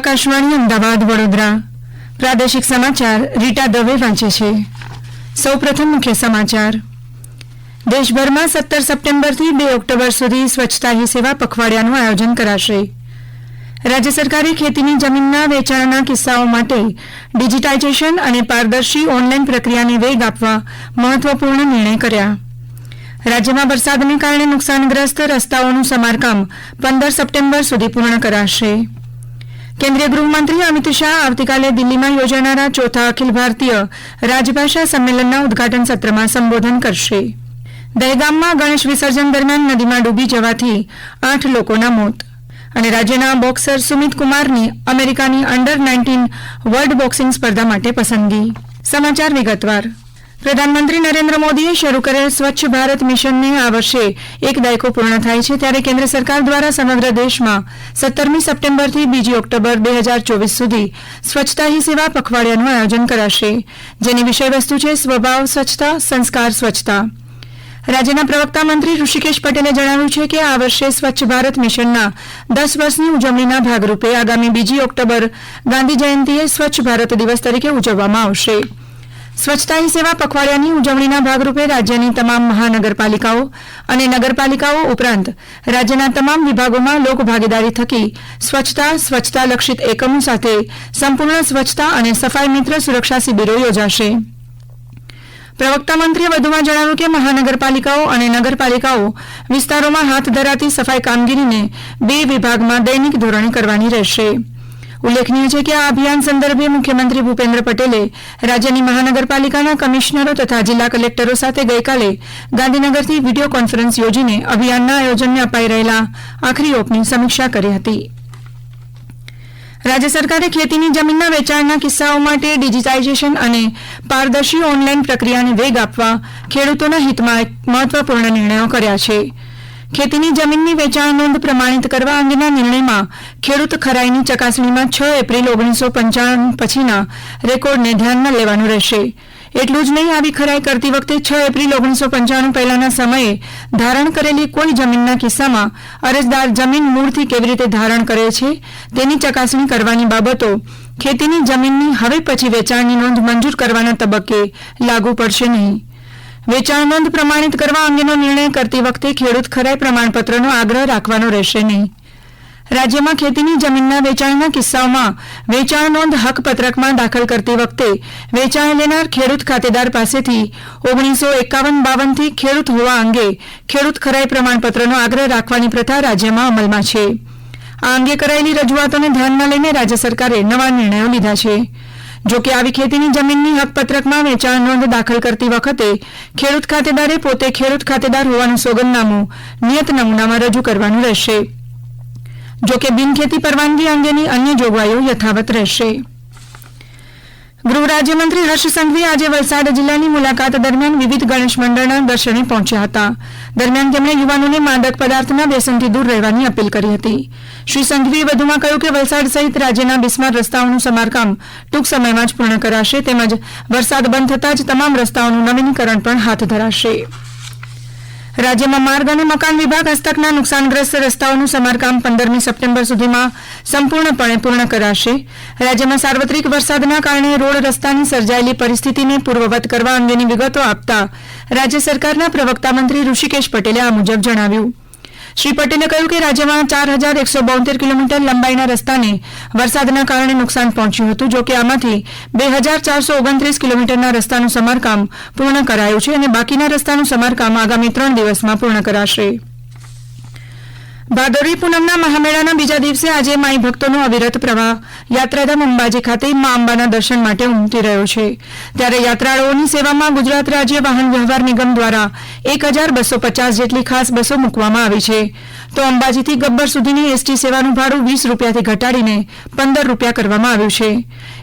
આકાશવાણી અમદાવાદ, વડોદરા. પ્રાદેશિક સમાચાર રીટા દવે વાંચે છે. સૌપ્રથમ મુખ્ય સમાચાર. દેશભરમાં સત્તર સપ્ટેમ્બરથી બે ઓક્ટોબર સુધી સ્વચ્છતા હી સેવા પખવાડિયાનું આયોજન કરાશે. રાજ્ય સરકારે ખેતીની જમીનના વેચાણના કિસ્સાઓ માટે ડિજિટાઇઝેશન અને પારદર્શી ઓનલાઈન પ્રક્રિયાને વેગ આપવા મહત્વપૂર્ણ નિર્ણય કર્યા. રાજ્યમાં વરસાદને કારણે નુકસાનગ્રસ્ત રસ્તાઓનું સમારકામ પંદર સપ્ટેમ્બર સુધી પૂર્ણ કરાશે. કેન્દ્રીય ગૃહમંત્રી અમિત શાહ આવતીકાલે દિલ્હીમાં યોજાનારા ચોથા અખિલ ભારતીય રાજભાષા સંમેલનના ઉદઘાટન સત્રમાં સંબોધન કરશે. દહેગામમાં ગણેશ વિસર્જન દરમિયાન નદીમાં ડૂબી જવાથી આઠ લોકોના મોત. અને રાજ્યના બોક્સર સુમિત કુમારની અમેરિકાની અંડર નાઇન્ટીન વર્લ્ડ બોક્સિંગ સ્પર્ધા માટે પસંદગી. સમાચાર વિગતવાર. પ્રધાનમંત્રી નરેન્દ્ર મોદીએ શરૂ કરેલ સ્વચ્છ ભારત મિશનને આ વર્ષે એક દાયકો પૂર્ણ થાય છે ત્યારે કેન્દ્ર સરકાર દ્વારા સમગ્ર દેશમાં સત્તરમી સપ્ટેમ્બરથી બીજી ઓક્ટોબર બે હજાર ચોવીસ સુધી સ્વચ્છતા હી સેવા પખવાડિયાનું આયોજન કરાશે, જેની વિષયવસ્તુ છે સ્વભાવ સ્વચ્છતા, સંસ્કાર સ્વચ્છતા. રાજ્યના પ્રવક્તા મંત્રી ઋષિકેશ પટેલે જણાવ્યું છે કે આ વર્ષે સ્વચ્છ ભારત મિશનના દસ વર્ષની ઉજવણીના ભાગરૂપે આગામી બીજી ઓક્ટોબર ગાંધી જયંતિએ સ્વચ્છ ભારત દિવસ તરીકે ઉજવવામાં આવશે. સ્વચ્છતા હી સેવા પખવાડિયાની ઉજવણીના ભાગરૂપે રાજ્યની તમામ મહાનગરપાલિકાઓ અને નગરપાલિકાઓ ઉપરાંત રાજ્યના તમામ વિભાગોમાં લોકભાગીદારી થકી સ્વચ્છતા સ્વચ્છતા લક્ષિત એકમો સાથે સંપૂર્ણ સ્વચ્છતા અને સફાઈ મિત્ર સુરક્ષા શિબિરો યોજાશે. પ્રવક્તા મંત્રીએ વધુમાં જણાવ્યું કે મહાનગરપાલિકાઓ અને નગરપાલિકાઓ વિસ્તારોમાં હાથ ધરાતી સફાઈ કામગીરીને બે વિભાગમાં દૈનિક ધોરણે કરવાની રહેશે. ઉલ્લેખનીય છે કે આ અભિયાન સંદર્ભે મુખ્યમંત્રી ભૂપેન્દ્ર પટેલે રાજ્યની મહાનગરપાલિકાના કમિશનરો તથા જિલ્લા કલેક્ટરો સાથે ગઈકાલે ગાંધીનગરથી વીડિયો કોન્ફરન્સ યોજીને અભિયાનના આયોજનને અપાઈ રહેલા આખરી ઓપની સમીક્ષા કરી હતી. રાજ્ય સરકારે ખેતીની જમીનના વેચાણના કિસ્સાઓ માટે ડિજિટાઇઝેશન અને પારદર્શી ઓનલાઇન પ્રક્રિયાને વેગ આપવા ખેડૂતોના હિતમાં મહત્વપૂર્ણ નિર્ણયો કર્યા છે. ખેતીની જમીનની વેચાણ નોંધ પ્રમાણિત કરવા અંગેના નિર્ણયમાં ખેડૂત ખરાઈની ચકાસણીમાં છ એપ્રિલ ઓગણીસો પંચાણું પછીના રેકોર્ડને ધ્યાનમાં લેવાનું રહેશે. એટલું જ નહીં, આવી ખરાઈ કરતી વખતે છ એપ્રિલ ઓગણીસો પંચાણું પહેલાના સમયે ધારણ કરેલી કોઈ જમીનના કિસ્સામાં અરજદાર જમીન મૂળથી કેવી રીતે ધારણ કરે છે, તેની ચકાસણી કરવાની બાબતો ખેતીની જમીનની હવે પછી વેચાણની નોંધ મંજૂર કરવાના તબક્કે લાગુ પડશે નહીં. વેચાણ નોંધ પ્રમાણિત કરવા અંગેનો નિર્ણય કરતી વખતે ખેડૂત ખરાઈ પ્રમાણપત્રનો આગ્રહ રાખવાનો રહેશે નહીં. રાજ્યમાં ખેતીની જમીનના વેચાણના કિસ્સાઓમાં વેચાણ નોંધ હકપત્રકમાં દાખલ કરતી વખતે વેચાણ લેનાર ખેડૂત ખાતેદાર પાસેથી ઓગણીસો એકાવન બાવનથી ખેડૂત હોવા અંગે ખેડૂત ખરાઈ પ્રમાણપત્રનો આગ્રહ રાખવાની પ્રથા રાજ્યમાં અમલમાં છે. આ અંગે કરાયેલી રજૂઆતોને ધ્યાનમાં લઈને રાજ્ય સરકારે નવા નિર્ણયો લીધા છે. જો કે આવી ખેતીની જમીનની હકપત્રકમાં વેચાણ નોંધ દાખલ કરતી વખતે ખેડૂત ખાતેદારે પોતે ખેડૂત ખાતેદાર હોવાનું સોગંદનામું નિયત નમૂનામાં રજૂ કરવાનું રહેશે. જો કે બિનખેતી પરવાનગી અંગેની અન્ય જોગવાઈઓ યથાવત રહેશે. ગૃહ રાજ્યમંત્રી હર્ષ સંઘવી આજે વલસાડ જિલ્લાની મુલાકાત દરમિયાન વિવિધ ગણેશ મંડળના દર્શને પહોંચ્યા હતા. દરમિયાન તેમણે યુવાનોને માદક પદાર્થના વ્યસનથી દૂર રહેવાની અપીલ કરી હતી. શ્રી સંઘવીએ વધુમાં કહ્યું કે વલસાડ સહિત રાજ્યના બિસ્માર રસ્તાઓનું સમારકામ ટૂંક સમયમાં જ પૂર્ણ કરાશે, તેમજ વરસાદ બંધ થતાં જ તમામ રસ્તાઓનું નવીનીકરણ પણ હાથ ધરાશે. રાજ્યમાં માર્ગ અને મકાન વિભાગ હસ્તકના નુકસાનગ્રસ્ત રસ્તાઓનું સમારકામ પંદરમી સપ્ટેમ્બર સુધીમાં સંપૂર્ણપણે પૂર્ણ કરાશે. રાજ્યમાં સાર્વત્રિક વરસાદના કારણે રોડ રસ્તાની સર્જાયેલી પરિસ્થિતિને પૂર્વવત કરવા અંગેની વિગતો આપતા રાજ્ય સરકારના પ્રવક્તા મંત્રી ઋષિકેશ પટેલે આ મુજબ જણાવ્યું. શ્રી પટેલે કહ્યું કે રાજ્યમાં ચાર હજાર એકસો બોતેર કિલોમીટર લંબાઈના રસ્તાને વરસાદના કારણે નુકસાન પહોંચ્યું હતું જોકે આમાંથી બે હજાર ચારસો ઓગણત્રીસ કિલોમીટરના રસ્તાનું સમારકામ પૂર્ણ કરાયું છે અને બાકીના રસ્તાનું સમારકામ આગામી ત્રણ દિવસમાં પૂર્ણ કરાશે. ભાદરવી પૂનમના મહામેળાના બીજા દિવસે આજે માઈ ભક્તોનો અવિરત પ્રવાહ. યાત્રાધામ અંબાજી ખાતે મા અંબાના દર્શન માટે ઉમટી રહ્યો છે. ત્યારે યાત્રાળુઓની સેવામાં ગુજરાત રાજ્ય વાહન વ્યવહાર નિગમ દ્વારા એક હજાર બસો પચાસ જેટલી ખાસ બસો મૂકવામાં આવી છે. તો અંબાજીથી ગબ્બર સુધીની એસટી સેવાનું ભાડું વીસ રૂપિયાથી ઘટાડીને પંદર રૂપિયા કરવામાં આવ્યું છે.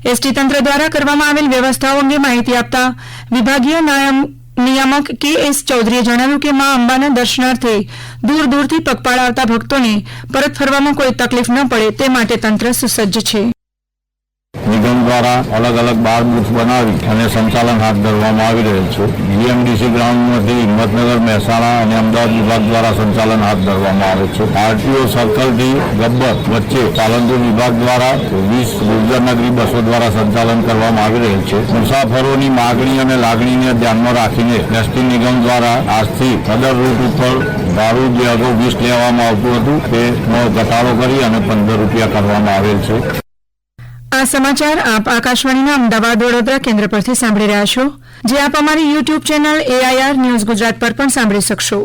એસટી તંત્ર દ્વારા કરવામાં આવેલ વ્યવસ્થાઓ અંગે માહિતી આપતા વિભાગીય નાયબ નિયામક કે એસ ચૌધરીએ જણાવ્યું કે મા અંબાના દર્શનાર્થે દૂર દૂરથી પગપાળા આવતા ભક્તોને પરત ફરવામાં કોઈ તકલીફ ન પડે તે માટે તંત્ર સુસજ્જ છે. નિગમ દ્વારા અલગ અલગ બાર બુથ બનાવી અને સંચાલન હાથ ધરવામાં આવી રહેલ છે. જીએમડીસી ગ્રાઉન્ડમાંથી હિંમતનગર, મહેસાણા અને અમદાવાદ વિભાગ દ્વારા સંચાલન હાથ ધરવામાં આવે છે. આરટીઓ સર્કલથી ગબ્બર વચ્ચે પાલનપુર વિભાગ દ્વારા વીસ ગુર્જરનગરી બસો દ્વારા સંચાલન કરવામાં આવી રહેલ છે. મુસાફરોની માગણી અને લાગણીને ધ્યાનમાં રાખીને એસટી નિગમ દ્વારા આજથી સદર રૂટ ઉપર ભાડું જે અગાઉ વીસ લેવામાં આવતું હતું. તેનો ઘટાડો કરી અને પંદર રૂપિયા કરવામાં આવેલ છે. આ સમાચાર આપ આકાશવાણીના અમદાવાદ, વડોદરા કેન્દ્ર પરથી સાંભળી રહ્યા છો. જે આપ અમારી YouTube channel AIR news Gujarat પર પણ સાંભળી શકશો.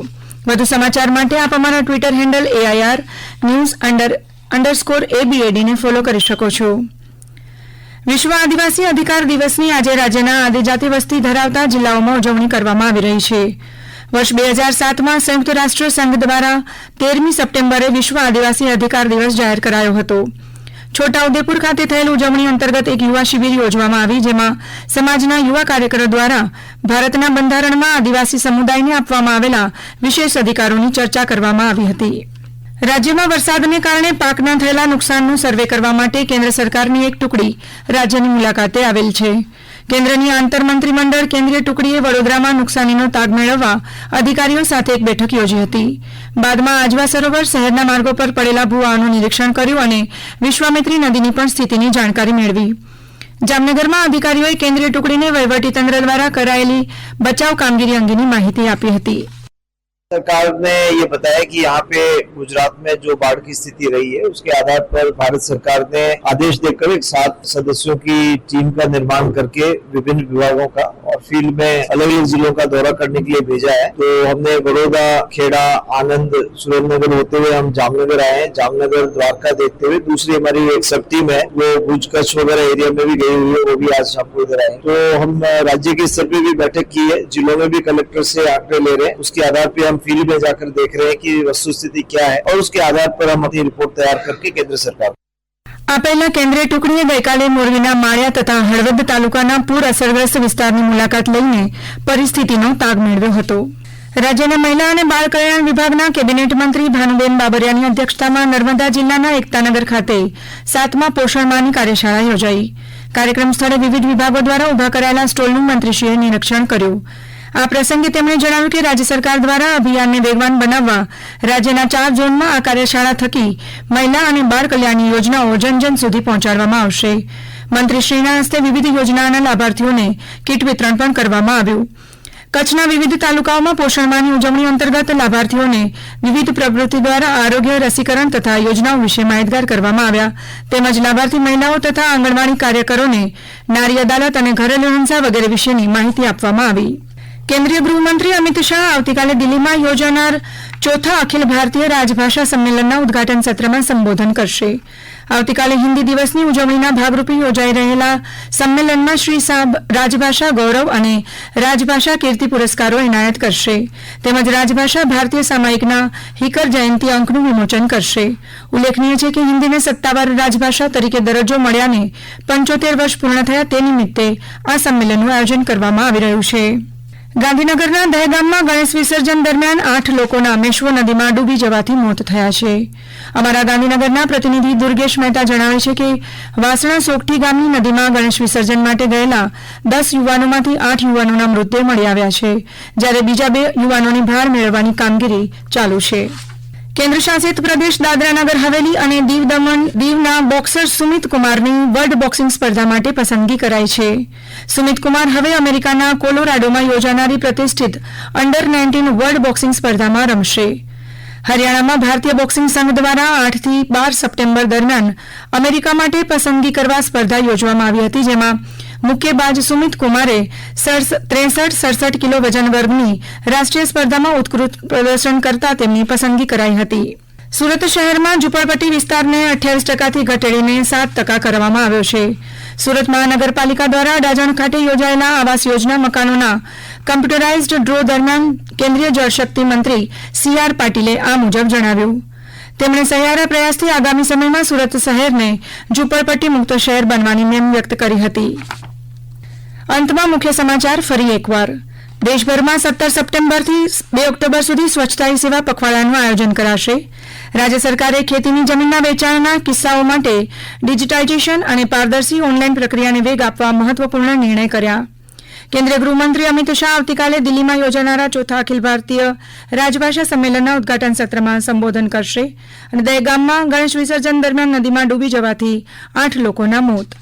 વધુ સમાચાર માટે આપ અમારા Twitter handle AIR news under underscore એબીએડીને follow કરી શકો છો. વિશ્વ આદિવાસી અધિકાર દિવસની આજે રાજ્યના આદિજાતિ વસ્તી ધરાવતા જિલ્લાઓમાં ઉજવણી કરવામાં આવી રહી છે. વર્ષ બે હજાર સાતમાં સંયુક્ત રાષ્ટ્ર સંઘ દ્વારા તેરમી સપ્ટેમ્બરે વિશ્વ આદિવાસી અધિકાર દિવસ જાહેર કરાયો હતો. છોટાઉદેપુર ખાતે થયેલ ઉજવણી અંતર્ગત એક યુવા શિબિર યોજવામાં આવી, જેમાં સમાજના યુવા કાર્યકરો દ્વારા ભારતના બંધારણમાં આદિવાસી સમુદાયને આપવામાં આવેલા વિશેષ અધિકારોની ચર્ચા કરવામાં આવી હતી. રાજ્યમાં વરસાદને કારણે પાકના થયેલા નુકસાનનું સર્વે કરવા માટે કેન્દ્ર સરકારની એક ટુકડી રાજ્યની મુલાકાતે આવેલ છે. કેન્દ્રની આંતર મંત્રીમંડળ કેન્દ્રીય ટુકડીએ વડોદરામાં નુકસાનીનો તાગ મેળવવા અધિકારીઓ સાથે એક બેઠક યોજી હતી. બાદમાં આજવા સરોવર શહેરના માર્ગો પર પડેલા ભૂવાઓનું નિરીક્ષણ કર્યું અને વિશ્વામિત્રી નદીની પણ સ્થિતિની જાણકારી મેળવી. જામનગરમાં અધિકારીઓએ કેન્દ્રીય ટુકડીને વહીવટીતંત્ર દ્વારા કરાયેલી બચાવ કામગીરી અંગેની માહિતી આપી હતી. सरकार ने ये बताया कि यहाँ पे गुजरात में जो बाढ़ की स्थिति रही है, उसके आधार पर भारत सरकार ने आदेश देकर एक सात सदस्यों की टीम का निर्माण करके विभिन्न विभागों का और फ़ील्ड में अलग अलग जिलों का दौरा करने के लिए भेजा है। तो हमने बड़ौदा, खेड़ा, आनंद, सुरेंद्रनगर होते हुए हम जामनगर आए हैं। जामनगर द्वारका देखते हुए दूसरी हमारी एक सब टीम है, वो भुज कच्छ वगैरह एरिया में भी गई हुई है, वो भी आज हमको इधर आए तो हम राज्य के स्तर पर भी बैठक की है, जिलों में भी कलेक्टर से आंकड़े ले रहे हैं। उसके आधार पर हम फील्ड में जाकर देख रहे हैं कि वस्तु स्थिति क्या है और उसके आधार पर हम अपनी रिपोर्ट तैयार करके केंद्र सरकार આ પહેલા કેન્દ્રીય ટુકડીએ ગઈકાલે મોરબીના માળિયા તથા હળવદ તાલુકાના પૂર અસરગ્રસ્ત વિસ્તારની મુલાકાત લઈને પરિસ્થિતિનો તાગ મેળવ્યો હતો રાજ્યના મહિલા અને બાળ કલ્યાણ વિભાગના કેબિનેટ મંત્રી ભાનુબેન બાબરિયાની અધ્યક્ષતામાં નર્મદા જિલ્લાના એકતાનગર ખાતે સાતમા પોષણ માહની કાર્યશાળા યોજાઈ કાર્યક્રમ સ્થળે વિવિધ વિભાગો દ્વારા ઉભા કરાયેલા સ્ટોલનું મંત્રીશ્રીએ નિરીક્ષણ કર્યું આ પ્રસંગે તેમણે જણાવ્યું કે રાજ્ય સરકાર દ્વારા અભિયાનને વેગવાન બનાવવા રાજ્યના ચાર ઝોનમાં આ કાર્યશાળા થકી મહિલા અને બાળ કલ્યાણની યોજનાઓ જન જન સુધી પહોંચાડવામાં આવશે. મંત્રીશ્રીના હસ્તે વિવિધ યોજનાના લાભાર્થીઓને કીટ વિતરણ પણ કરવામાં આવ્યું. કચ્છના વિવિધ તાલુકાઓમાં પોષણ માહની ઉજવણી અંતર્ગત લાભાર્થીઓને વિવિધ પ્રવૃત્તિ દ્વારા આરોગ્ય, રસીકરણ તથા યોજનાઓ વિશે માહિતગાર કરવામાં આવ્યા. તેમજ લાભાર્થી મહિલાઓ તથા આંગણવાડી કાર્યકરોને નારી અદાલત અને ઘરેલુ હિંસા વગેરે વિશેની માહિતી આપવામાં આવી. કેન્દ્રીય ગૃહમંત્રી અમિત શાહ આવતીકાલે દિલ્હીમાં યોજાનાર ચોથા અખિલ ભારતીય રાજભાષા સંમેલનના ઉદઘાટન સત્રમાં સંબોધન કરશે. આવતીકાલે હિન્દી દિવસની ઉજવણીના ભાગરૂપે યોજાઈ રહેલા સંમેલનમાં શ્રી શાહ રાજભાષા ગૌરવ અને રાજભાષા કીર્તિ પુરસ્કારો એનાયત કરશે. તેમજ રાજભાષા ભારતીય સામાયિકના હિકર જયંતિ અંકનું વિમોચન કરશે. ઉલ્લેખનીય છે કે હિન્દીને સત્તાવાર રાજભાષા તરીકે દરજ્જો મળ્યાને પંચોતેર વર્ષ પૂર્ણ થયા તે નિમિત્તે આ સંમેલનનું આયોજન કરવામાં આવી રહ્યું છે. ગાંધીનગરના દહેગામમાં ગણેશ વિસર્જન દરમિયાન આઠ લોકોના મેશ્વો નદીમાં ડૂબી જવાથી મોત થયા છે. અમારા ગાંધીનગરના પ્રતિનિધિ દુર્ગેશ મહેતા જણાવે છે કે વાસણા સોગઠી ગામની નદીમાં ગણેશ વિસર્જન માટે ગયેલા દસ યુવાનોમાંથી આઠ યુવાનોના મૃતદેહ મળી આવ્યા છે, જ્યારે બીજા બે યુવાનોની ભાર મેળવવાની કામગીરી ચાલુ છે. કેન્દ્ર શાસિત પ્રદેશ દાદરાનગર હવેલી અને દીવ દમણ દીવના બોક્સર સુમિત કુમારની વર્લ્ડ બોક્સિંગ સ્પર્ધા માટે પસંદગી કરાઈ છે. સુમિત કુમાર હવે અમેરિકાના કોલોરાડોમાં યોજાનારી પ્રતિષ્ઠિત અંડર નાઇન્ટીન વર્લ્ડ બોક્સિંગ સ્પર્ધામાં રમશે. હરિયાણામાં ભારતીય બોક્સિંગ સંઘ દ્વારા આઠથી બાર સપ્ટેમ્બર દરમિયાન અમેરિકા માટે પસંદગી કરવા સ્પર્ધા યોજવામાં આવી હતી, જેમાં મુક્કેબાજ સુમિત કુમારે ત્રેસઠ, સડસઠ કિલો વજન વર્ગની રાષ્ટ્રીય સ્પર્ધામાં ઉત્કૃષ્ટ પ્રદર્શન કરતા તેમની પસંદગી કરાઈ હતી. સુરત શહેરમાં ઝુંપડપટ્ટી વિસ્તારને અઠ્યાવીસ ટકાથી ઘટાડીને સાત ટકા કરવામાં આવ્યો છે. સુરત મહાનગરપાલિકા દ્વારા ડાજણ ખાતે યોજાયેલા આવાસ યોજના મકાનોના કમ્પ્યુટરાઇઝડ ડ્રો દરમિયાન કેન્દ્રીય જળશક્તિ મંત્રી સી આર પાટીલે આ મુજબ જણાવ્યું. તેમણે સહિયારા પ્રયાસથી આગામી સમયમાં સુરત શહેરને ઝુંપડપટ્ટી મુક્ત શહેર બનવાની નેમ વ્યક્ત કરી હતી. અંતમાં મુખ્ય સમાચાર ફરી એકવાર. દેશભરમાં સત્તર સપ્ટેમ્બરથી બે ઓક્ટોબર સુધી સ્વચ્છતા સેવા પખવાડાનું આયોજન કરાશે. રાજ્ય સરકારે ખેતીની જમીનના વેચાણના કિસ્સાઓ માટે ડિજિટાઇઝેશન અને પારદર્શી ઓનલાઈન પ્રક્રિયાને વેગ આપવા મહત્વપૂર્ણ નિર્ણય કર્યા. કેન્દ્રીય ગૃહમંત્રી અમિત શાહ આવતીકાલે દિલ્હીમાં યોજાનારા ચોથા અખિલ ભારતીય રાજભાષા સંમેલનના ઉદઘાટન સત્રમાં સંબોધન કરશે અને દહેગામમાં ગણેશ વિસર્જન દરમિયાન નદીમાં ડૂબી જવાથી આઠ લોકોના મોત.